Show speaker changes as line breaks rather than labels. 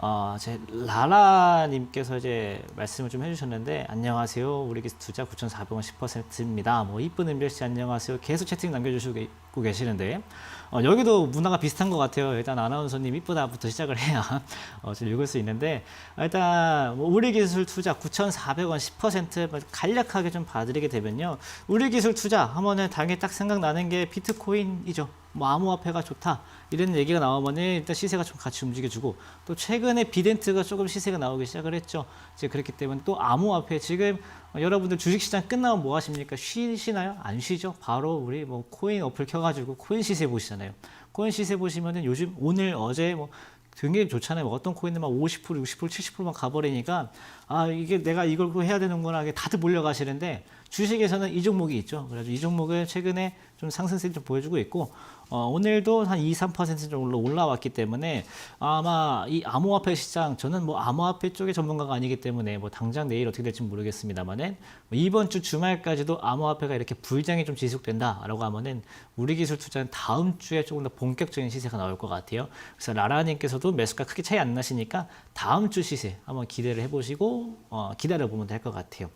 어, 제 라라님께서 이제 말씀을 좀 해주셨는데 안녕하세요. 우리 기술 투자 9,400원 10%입니다. 뭐 이쁜 은별 씨 안녕하세요. 계속 채팅 남겨주시고 계시는데 어, 여기도 문화가 비슷한 것 같아요. 일단 아나운서님 이쁘다부터 시작을 해야 어, 좀 읽을 수 있는데 일단 뭐 우리 기술 투자 9,400원 10% 간략하게 좀 봐드리게 되면요. 우리 기술 투자 하면은 당연히 딱 생각나는 게 비트코인이죠. 뭐 암호화폐가 좋다 이런 얘기가 나오면은 일단 시세가 좀 같이 움직여주고 또 최근에 비덴트가 조금 시세가 나오기 시작을 했죠. 이제 그렇기 때문에 또 암호화폐 지금 여러분들 주식시장 끝나면 뭐 하십니까? 쉬시나요? 안 쉬죠. 바로 우리 뭐 코인 어플 켜가지고 코인 시세 보시잖아요. 코인 시세 보시면은 요즘 오늘 어제 뭐 굉장히 좋잖아요. 뭐 어떤 코인은 막 50%, 60%, 70%만 가버리니까 아 이게 내가 이걸 해야 되는구나 이게 다들 몰려가시는데 주식에서는 이 종목이 있죠. 그래서 이 종목을 최근에 좀 상승세를 좀 보여주고 있고 어, 오늘도 한 2, 3% 정도 올라왔기 때문에 아마 이 암호화폐 시장 저는 뭐 암호화폐 쪽의 전문가가 아니기 때문에 뭐 당장 내일 어떻게 될지 모르겠습니다만은 뭐 이번 주 주말까지도 암호화폐가 이렇게 불장이 좀 지속된다라고 하면은 우리 기술 투자는 다음 주에 조금 더 본격적인 시세가 나올 것 같아요. 그래서 라라님께서도 매수가 크게 차이 안 나시니까 다음 주 시세 한번 기대를 해보시고 어, 기다려 보면 될 것 같아요.